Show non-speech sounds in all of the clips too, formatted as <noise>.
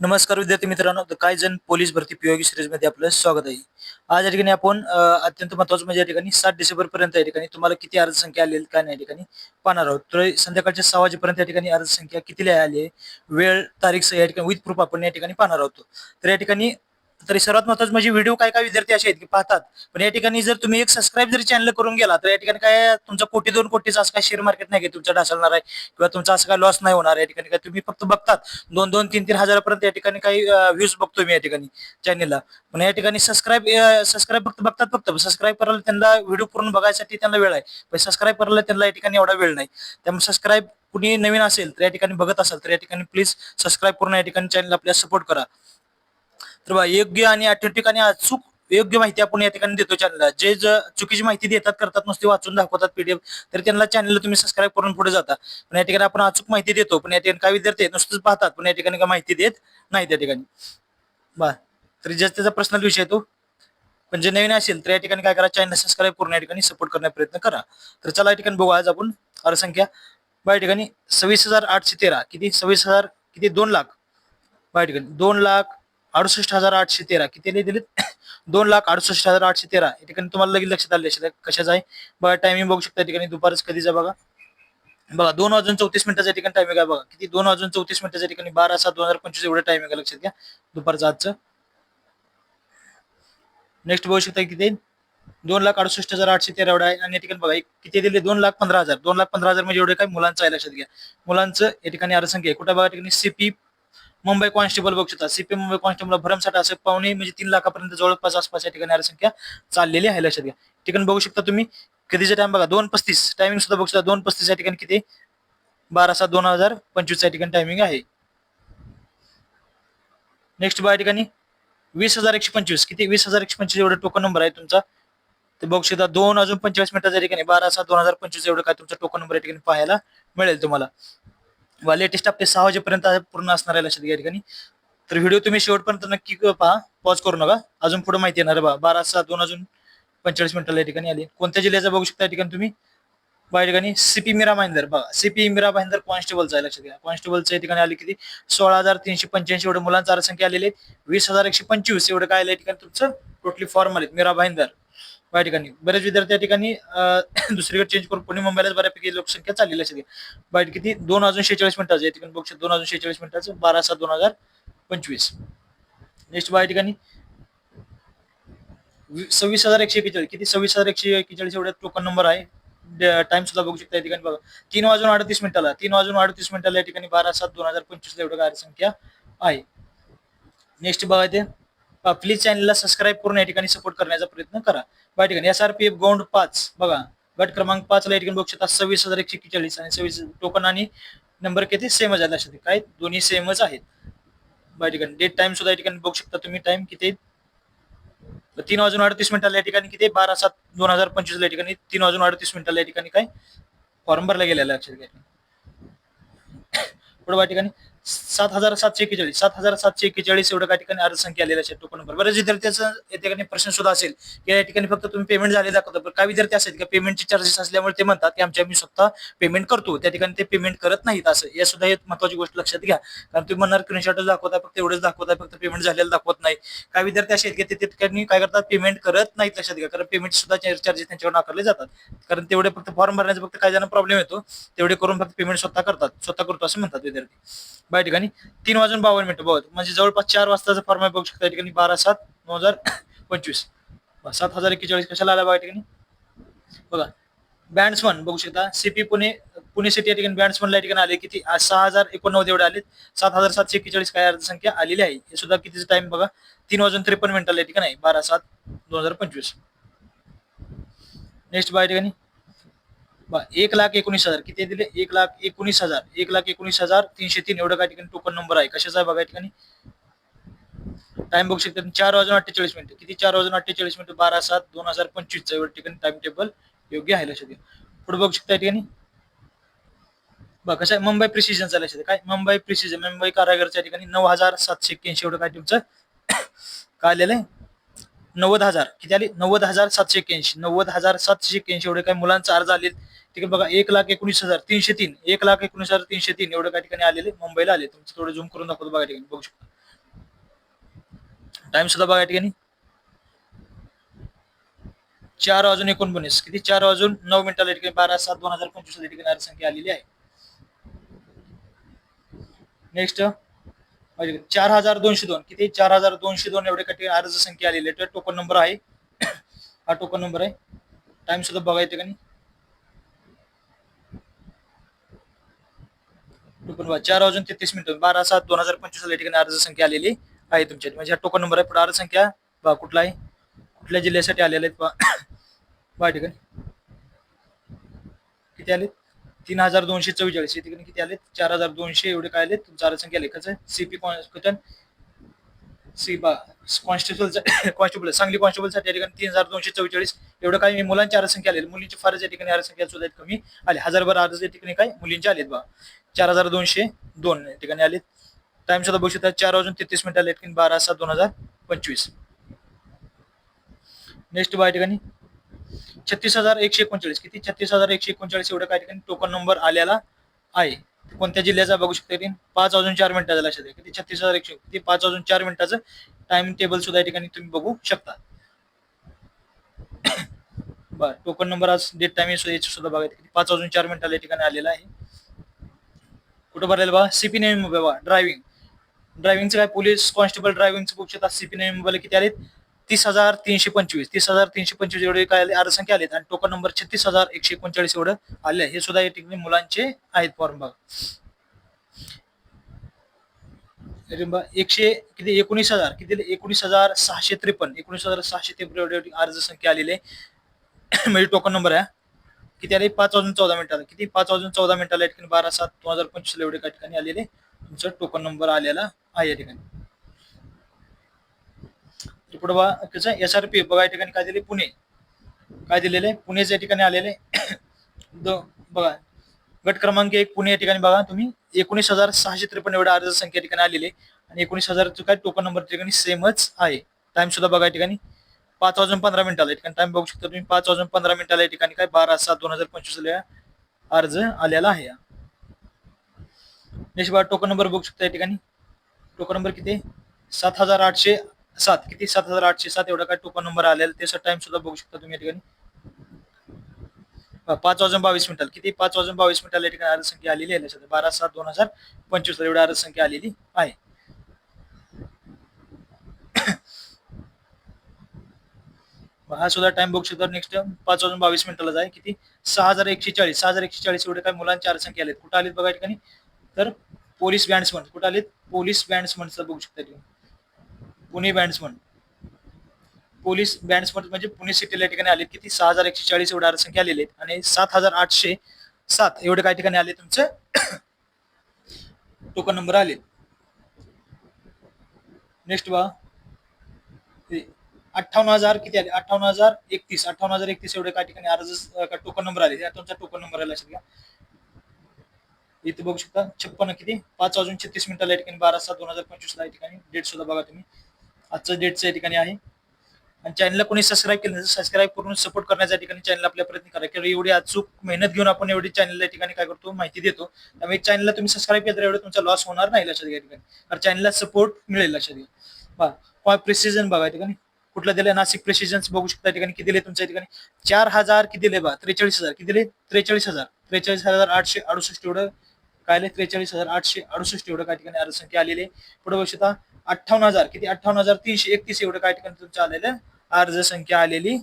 नमस्कार विद्यार्थी मित्रांनो द काय जण पोलीस भरती पीओगी सिरीजमध्ये आपलं स्वागत आहे. आज या ठिकाणी आपण अत्यंत महत्वाचं म्हणजे या ठिकाणी सात डिसेंबर पर्यंत या ठिकाणी तुम्हाला किती अर्ज संख्या आलेली काय नाही या ठिकाणी पाहणार आहोत. तर संध्याकाळच्या सहा वाजेपर्यंत या ठिकाणी अर्ज संख्या किती आली आहे वेळ तारीख या ठिकाणी विथ प्रूफ आपण या ठिकाणी पाहणार आहोत. तर या ठिकाणी तरी सर्वात महत्वाचं म्हणजे व्हिडिओ काय काय विद्यार्थी असे आहेत की पाहतात पण या ठिकाणी जर तुम्ही एक सबस्क्राईब जरी चॅनल करून गेला तर या ठिकाणी काय तुमचा कोटी दोन कोटीचा असं काय शेअर मार्केट नाही की तुमच्या ढासळणार आहे किंवा तुमचा असं काय लॉस नाही होणार या ठिकाणी काय तुम्ही फक्त बघतात दोन दोन तीन तीन हजारापर्यंत या ठिकाणी काही व्ह्यूज बघतो मी या ठिकाणी चॅनलला पण या ठिकाणी सबस्क्राईब सबस्क्राईब फक्त बघतात फक्त सबस्क्राईब करायला त्यांना व्हिडिओ पूर्ण बघायसाठी त्यांना वेळ आहे पण सबस्क्राईब करायला त्यांना या ठिकाणी एवढा वेळ नाही त्यामुळे सबस्क्राईब कुणी नवीन असेल तर या ठिकाणी बघत असाल तर या ठिकाणी प्लीज सबस्क्राईब करून या ठिकाणी चॅनल आपल्याला सपोर्ट करा तर बा योग्य आणि आठवण आणि अचूक योग्य माहिती आपण या ठिकाणी देतो चॅनलला जे ज चुकीची माहिती देतात करतात नुसते वाचून दाखवतात पीडीएफ तर त्यांना चॅनलला तुम्ही सबस्क्राईब करून पुढे जाता. पण या ठिकाणी आपण अचूक माहिती देतो पण या ठिकाणी काय विद्यार्थी नुसतंच पाहतात पण या ठिकाणी काय माहिती देत नाही त्या ठिकाणी. बा तर ज्याचा त्याचा पर्सनल विषय तो. पण जे नवीन असेल तर या ठिकाणी काय करा चॅनल सबस्क्राईब करून या ठिकाणी सपोर्ट करण्याचा प्रयत्न करा. तर चला या ठिकाणी बघू आज आपण अर्ज बाय बा या ठिकाणी सव्वीस हजार आठशे तेरा किती? सव्वीस हजार किती? दोन लाख. बा या ठिकाणी दोन लाख अडुसष्ट हजार आठशे तेरा. किती लिहिले दिलेत? <coughs> दोन लाख अडुसष्ट हजार आठशे तेरा. या ठिकाणी तुम्हाला लगेच लक्षात आले कशाचा आहे? बघा टायमिंग बघू शकता या ठिकाणी. दुपारच कधीचा बघा? बघा दोन वाजून चौतीस मिनिटाच्या ठिकाणी टायमिंग आहे बघा. किती? दोन वाजून चौतीस मिनिटाच्या ठिकाणी बारा सात दोन हजार पंचवीस एवढं टायमिंग आहे. लक्षात घ्या. दुपारचं आजचं. नेक्स्ट बघू शकता किती? दोन लाख अडुसष्ट हजार आठशे तेरा एवढा आहे. आणि या ठिकाणी बघा एक किती दिले? दोन लाख पंधरा हजार. दोन लाख पंधरा हजार म्हणजे एवढे काय? मुलांचं आहे लक्षात घ्या. मुलांचं या ठिकाणी अर्थसंख्या आहे. कुठं बघा? ठिकाणी सीपी मुंबई कॉन्स्टेबल बघू शकता. सीपी मुंबई कॉन्स्टेबल भरमसाठ असे पावणे म्हणजे तीन लाखापर्यंत जवळपास आसपास या ठिकाणी संख्या चाललेली आहे. लक्षात घ्या. ठिकाणी बघू शकता तुम्ही. कधीचा टाइम बघा दोन पस्तीस. टायमिंग सुद्धा बघू शकता दोन पस्तीस या ठिकाणी किती? बारा सात दोन हजार पंचवीस या ठिकाणी टायमिंग आहे. नेक्स्ट बघा ठिकाणी. वीस हजार एकशे पंचवीस. किती? वीस हजार एकशे पंचवीस एवढा टोकन नंबर आहे तुमचा. ते बघू शकता दोन अजून पंचेचाळीस मिनिटाच्या ठिकाणी बारा सात दोन हजार पंचवीस एवढं काय तुमचा टोकन नंबर या ठिकाणी पाहायला मिळेल तुम्हाला. वा लेटेस्ट आपले सहा वाजेपर्यंत पूर्ण असणार आहे लक्षात घ्या या ठिकाणी. तर व्हिडिओ तुम्ही शेवटपर्यंत नक्की पहा. पॉज करू नका. अजून पुढे माहिती येणार बा. बारा सात दोन अजून पंचेचाळीस मिनिटाला या ठिकाणी आली. कोणत्या जिल्ह्याचा बघू शकता या ठिकाणी तुम्ही? बा या ठिकाणी. सीपी मीरा महिंदर बघा. सीपी मीरा महिंदर कॉन्स्टेबलचा आहे लक्षात घ्या. कॉन्स्टेबलच्या या ठिकाणी आली किती? सोळा हजार तीनशे पंच्याऐंशी एवढे मुलांचा संख्या आलेली आहे वीस हजार एकशे पंचवीस एवढं काय आलं ठिकाणी तुमचं? टोटली फॉर्म आले मीरा भाईंदर. या ठिकाणी. बरेच विद्यार्थी या ठिकाणी <coughs> दुसरीकडे चेंज करून पुणे मुंबईलाच बऱ्यापैकी लोकसंख्या चाललेली असते बाईट किती? दोन अजून शेहेचाळीस मिनिटाचं या ठिकाणी बघू दोन अजून शेहेचाळीस मिनिटाचं बारा सात दोन हजार पंचवीस. नेक्स्ट बा या ठिकाणी. सव्वीस हजार एकशे एकेचाळीस. किती? सव्वीस हजार एकशे एकेचाळीस एवढ्या टोकन नंबर आहे. टाइम सुद्धा बघू शकता या ठिकाणी बघा. तीन वाजून अडतीस मिनिटाला तीन वाजून अडतीस मिनिटाला या ठिकाणी बारा सात दोन हजार पंचवीस एवढं कार्यसंख्या आहे. नेक्स्ट बघा ते प्लीज चॅनलला सबस्क्राईब करून या ठिकाणी सपोर्ट करण्याचा प्रयत्न करा. या ठिकाणी एस आर पी एफ गोंड पाच बघा. गट क्रमांक पाचला या ठिकाणी बघू शकता सव्वीस हजार एकशे एक्केचाळीस आणि सव्वीस टोकन आणि नंबर किती? सेमच आहे लक्षात काय? दोन्ही सेमच आहेत. या ठिकाणी डेट टाइम सुद्धा या ठिकाणी बघू शकता तुम्ही. टाइम किती तीन वाजून अडतीस मिनिटाला या ठिकाणी किती बारा सात दोन हजार पंचवीसला या ठिकाणी तीन वाजून अडतीस मिनिटाला या ठिकाणी काय? फॉर्म भरला गेलेला लक्षात घ्या. पुढे या ठिकाणी सात हजार सातशे एकेचाळीस सात हजार सातशे एक्केचाळीस एवढं काही ठिकाणी अर्ज संख्या आलेल्या असेल टोकन नंबर बऱ्याच विद्यार्थ्याचा या ठिकाणी प्रश्न सुद्धा असेल की या ठिकाणी फक्त तुम्ही पेमेंट झाले दाखवता पण काही विद्यार्थी असेल की पेमेंटचे चार्जेस असल्यामुळे ते म्हणतात की आमच्या आम्ही स्वतः पेमेंट करतो त्या ठिकाणी ते पेमेंट करत नाहीत असं. या सुद्धा एक महत्वाची गोष्ट लक्षात घ्या. कारण तुम्ही म्हणणार स्क्रीनशॉट दाखवता फक्त एवढंच दाखवता फक्त पेमेंट झालेलं दाखवत नाही. काही विद्यार्थी असे आहेत की ते त्या ठिकाणी काय करतात पेमेंट करत नाहीत लक्षात घ्या. कारण पेमेंट सुद्धा चार्जेस त्यांच्यावर आकारले जातात. कारण तेवढे फक्त फॉर्म भरण्याचा फक्त काही जण प्रॉब्लेम येतो तेवढे करून फक्त पेमेंट स्वतः करतात स्वतः करतो असं म्हणतात विद्यार्थी. या ठिकाणी तीन वाजून बावन्न मिनिटं बघा. म्हणजे जवळपास चार वाजताचा फॉर्म आहे बघू शकता या ठिकाणी. बारा सात दोन हजार पंचवीस. सात हजार एक्केचाळीस कशाला आला बघा या ठिकाणी? बघा बँड्समन बघू शकता. सीपी पुणे पुणे सिटी या ठिकाणी बँड्समनला या ठिकाणी आले. किती? सहा हजार एकोणनव्वद एवढे आले सात हजार सातशे एक्केचाळीस काय अर्ज संख्या आलेली आहे. हे सुद्धा कितीचा टाइम बघा? तीन वाजून त्रेपन्न मिनिटाला या ठिकाणी आहे. बारा सात दोन हजार पंचवीस. नेक्स्ट बघा या ठिकाणी. एक लाख एकोणीस हजार. किती दिले? एक लाख एकोणीस हजार. एक लाख एकोणीस हजार तीनशे तीन. एवढं काय ठिकाणी टोकन नंबर आहे. कशाचा आहे बघा ठिकाणी. टाइम बघू शकता चार वाजून अठ्ठेचाळीस मिनिटं. किती? चार वाजून अठ्ठेचाळीस मिनिटं. बारा सात दोन हजार पंचवीसचा एवढं ठिकाणी टाइम टेबल योग्य आहे लक्षात घ्या. पुढे बघू शकता ठिकाणी. बघा कसं आहे? मुंबई प्रिसिजनचा लक्षात घ्या. काय? मुंबई प्रिसिजन मुंबई कारागरच्या ठिकाणी नऊ हजार सातशे एक्क्याऐंशी एवढं काय तुमचं? <coughs> काय आलेलं आहे? नव्वद हजार. किती आले? नव्वद हजार सातशे एक्क्याऐंशी. नव्वद हजार सातशे एक्क्याऐंशी एवढे काय मुलांचा अर्ज आले ठीक आहे बघा एक लाख एकोणीस हजार तीनशे तीन. एक लाख एकोणीस हजार तीनशे तीन एवढे काय ठिकाणी आलेले. मुंबईला आले. तुमचं थोडं झूम करून दाखवतो बघा ठिकाणी. बघू शकता. टाइम सुद्धा बघा या ठिकाणी. चार वाजून एकोणपन्नास. किती? चार वाजून नऊ मिनिटाला ठिकाणी बारा सात दोन हजार पंचवीस ठिकाणी अर्ज संख्या आलेली आहे. नेक्स्ट चार हजार दोनशे दोन. किती? चार हजार दोनशे दोन एवढे ठिकाणी अर्ज संख्या आलेली आहे. टोकन नंबर आहे. <coughs> हा टोकन नंबर आहे. टाइम सुद्धा बघा या का टोकन चार वाजून तेहतीस मिनिटं. बारा सात दोन हजार पंचवीस या ठिकाणी अर्ज संख्या आलेली आहे तुमच्या म्हणजे हा टोकन नंबर आहे. पुढे अर्ज संख्या कुठला आहे? कुठल्या जिल्ह्यासाठी आलेले आहेत बा <coughs> ठिकाणी. किती आले तीन हजार दोनशे चव्वेचाळीस. तिकडे ठिकाणी किती आले चार हजार दोनशे एवढे काय आले चार संख्या आले कसं सीपी कॉन्स्टिट्यूशन सी बा कॉन्स्टेबल कॉन्स्टेबल <coughs> सांगली कॉन्स्टेबल या ठिकाणी तीन हजार दोनशे चव्वेचाळीस. एवढं काय मुलांची अर्ज संख्या आलेली मुलींची फारच या ठिकाणी अर्ज संख्या सुद्धा कमी. आले हजारभर अर्ज या ठिकाणी काय? मुलींचे आलेत बा. चार हजार दोनशे दोन या ठिकाणी आलेत. टाइम सुद्धा बघू शकता चार वाजून तेहतीस मिनिट आले बारा सात दोन हजार पंचवीस. नेक्स्ट बा या ठिकाणी. छत्तीस हजार एकशे एकोणचाळीस. किती? छत्तीस हजार एकशे एकोणचाळीस एवढं काय ठिकाणी? टोकन नंबर आलेला आहे. कोणत्या जिल्ह्याचा बघू शकता पाच अजून चार मिनिटाचा लक्षात आहे किती? छत्तीस हजार एकशे किती? पाच अजून चार मिनिटाचं टाइम टेबल सुद्धा या ठिकाणी तुम्ही बघू शकता. <coughs> बर टोकन नंबर आज डेट टाइम सुद्धा बघायचं किती? पाच अजून चार मिनिटाला या ठिकाणी आलेला आहे. कुठं भरलेलं बघा? सीपी नेम बघा. ड्रायव्हिंग ड्रायव्हिंगचं काय? पोलीस कॉन्स्टेबल ड्रायव्हिंगचं बघू शकता सीपी नेम मोबाईल किती आलेत? तीस हजार तीनशे पंचवीस तीस हजार तीनशे पंचवीस एवढे काय आले अर्ज संख्या आलेत आणि टोकन नंबर छत्तीस हजार एकशे एकोणचाळीस एवढं आले हे सुद्धा या ठिकाणी मुलांचे आहेत फॉर्म बघा. एकशे किती? एकोणीस हजार. किती एकोणीस हजार सहाशे त्रेपन्न. एकोणीस हजार सहाशे त्रेपन्न एवढे अर्ज संख्या आलेली आहे <coughs> म्हणजे टोकन नंबर आहे किती आले? पाच वाजून चौदा मिनिटाला किती? पाच वाजून चौदा मिनिटाला या ठिकाणी. बारा सात दोन हजार पंचवीस एवढे काही ठिकाणी आलेले तुमचं टोकन नंबर आलेला आहे या ठिकाणी. पुढे बघा कसं एस आर पी बघा या ठिकाणी काय दिले पुणे. काय दिलेले पुणेच या ठिकाणी आलेले <coughs> बघा गट क्रमांक एक पुणे या ठिकाणी बघा तुम्ही एकोणीस हजार सहाशे त्रेपन्न एवढा अर्ज संख्या या ठिकाणी आलेले आणि एकोणीस हजार काय टोकन नंबर ठिकाणी सेमच आहे. टाइम सुद्धा बघा या ठिकाणी. पाच वाजून पंधरा मिनिटाला या ठिकाणी टाइम बघू शकता तुम्ही पाच वाजून पंधरा मिनिटाला या ठिकाणी काय बारा सात दोन हजार पंचवीस अर्ज आलेला आहे. नेक्स्ट बघा टोकन नंबर बघू शकता या ठिकाणी. टोकन नंबर किती सात हजार आठशे सात किती? सात हजार आठशे सात एवढा काय टोकन नंबर आलेला? त्याचा टाइम सुद्धा बघू शकता तुम्ही या ठिकाणी. पाच वाजून बावीस मिनिटाला किती? पाच वाजून बावीस मिनिटाला या ठिकाणी अर्ज संख्या आलेली आहे लक्षात बारा सात दोन हजार पंचवीस एवढी अर्ज संख्या आलेली आहे. <coughs> हा सुद्धा टाइम बघू शकतो. नेक्स्ट पाच वाजून बावीस मिनिटाला जाय किती? सहा हजार एकशे चाळीस. सहा हजार एकशे चाळीस एवढे काय मुलांची अर्ज संख्या आलेत. कुठं आलेत बघा ठिकाणी? तर पोलीस बँड्समन कुठं आलेत? पोलीस बँड्समन बघू शकता पुणे बँड्समन पोलीस बँड्समन म्हणजे पुणे सिटीला या ठिकाणी आले किती? सहा हजार एकशे चाळीस एवढे अर्ज संख्या आलेले आहेत आणि सात हजार आठशे सात एवढे काही ठिकाणी आले तुमचं. टोकन नंबर आले. नेक्स्ट बा अठ्ठावन्न हजार किती आले? अठ्ठावन्न हजार एकतीस. अठ्ठावन्न हजार एकतीस एवढे काही ठिकाणी अर्ज टोकन नंबर आले. या तुमचा टोकन नंबर आला असेल का इथे बघू शकता. छप्पन्न किती? पाच वाजून छत्तीस मिनिटाला या ठिकाणी बारा सात दोन हजार पंचवीस ला या ठिकाणी डेट सुद्धा बघा तुम्ही. आजचं डेटचं या ठिकाणी आहे. आणि चॅनलला कोणी सबस्क्राईब केलं नसेल सबस्क्राईब करून सपोर्ट करण्याच्या ठिकाणी चॅनल आपल्या प्रयत्न करा. किंवा एवढी अचूक मेहनत घेऊन आपण एवढी चॅनलला या ठिकाणी काय करतो माहिती देतो. त्यामुळे चॅनलला तुम्ही सबस्क्राईब केलं तर एवढं तुमचा लॉस होणार नाही लक्षात घ्या ठिकाणी. कारण चॅनलला सपोर्ट मिळेल लक्षात घ्या. बा काय प्रिसिजन बघा या ठिकाणी. कुठलं दिलं नाशिक प्रिसिजन बघू शकता ठिकाणी. किती दिले तुमच्या ठिकाणी? चार हजार किती दिले बा? त्रेचाळीस हजार. किती दिले? त्रेचाळीस हजार. त्रेचाळीस हजार आठशे अडुसष्ट एवढं. काय आले? त्रेचाळीस हजार आठशे अडुसष्ट एवढं काय ठिकाणी अर्ज संख्या आलेली पुढे बघू शकता अठ्ठावन्न हजार. किती? अठ्ठावन्न हजार तीनशे एकतीस एवढं काय ठिकाणी तुमचं आलेलं? अर्ज संख्या आलेली.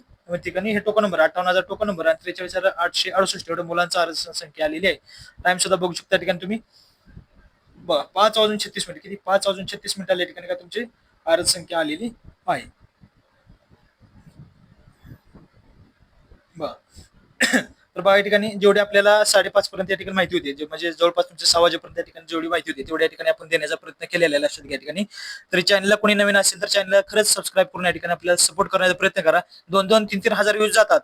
ठिकाणी हे टोकन नंबर अठ्ठावन्न हजार टोकन नंबर आणि त्रेचाळीस हजार आठशे अडुसष्ट एवढं मुलांचा अर्ज संख्या आलेली आहे. टाइम सुद्धा बघू शकता ठिकाणी तुम्ही. बघा पाच वाजून छत्तीस मिनिट. किती? पाच वाजून छत्तीस मिनिटाला या ठिकाणी काय तुमची अर्ज संख्या आलेली आहे? बर. तर बघा या ठिकाणी जेवढी आपल्याला साडेपाच पर्यंत या ठिकाणी माहिती होती म्हणजे जवळपास तुमच्या सहा वाजेपर्यंत या ठिकाणी जेवढी माहिती होती तेवढ्या ठिकाणी आपण देण्याचा प्रयत्न केलेला आहे लक्षात घ्या ठिकाणी. तरी चॅनलला कोणी नवीन असेल तर चॅनलला खरंच सबस्क्राईब करून या ठिकाणी आपल्याला सपोर्ट करण्याचा प्रयत्न करा. दोन दोन तीन तीन हजार व्ह्यूज जातात.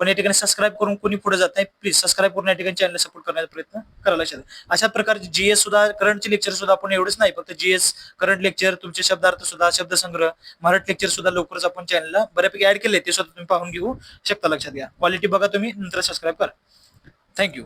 पण या ठिकाणी सबस्क्राईब करून कोणी पुढे जात नाही प्लीज सबस्क्राईब करून या ठिकाणी चॅनल सपोर्ट करण्याचा प्रयत्न करा लक्षात अशा प्रकारचे जीएस सुद्धा करंटचे लेक्चर सुद्धा आपण एवढंच नाही फक्त जीएस करंट लेक्चर तुमचे शब्दार्थ सुद्धा शब्दसंग्रह मराठी लेक्चर सुद्धा लवकरच आपण चॅनलला बऱ्यापैकी ऍड केले ते सुद्धा तुम्ही पाहून घेऊ शकता लक्षात घ्या. क्वालिटी बघा तुम्ही नंतर सबस्क्राईब करा. थँक्यू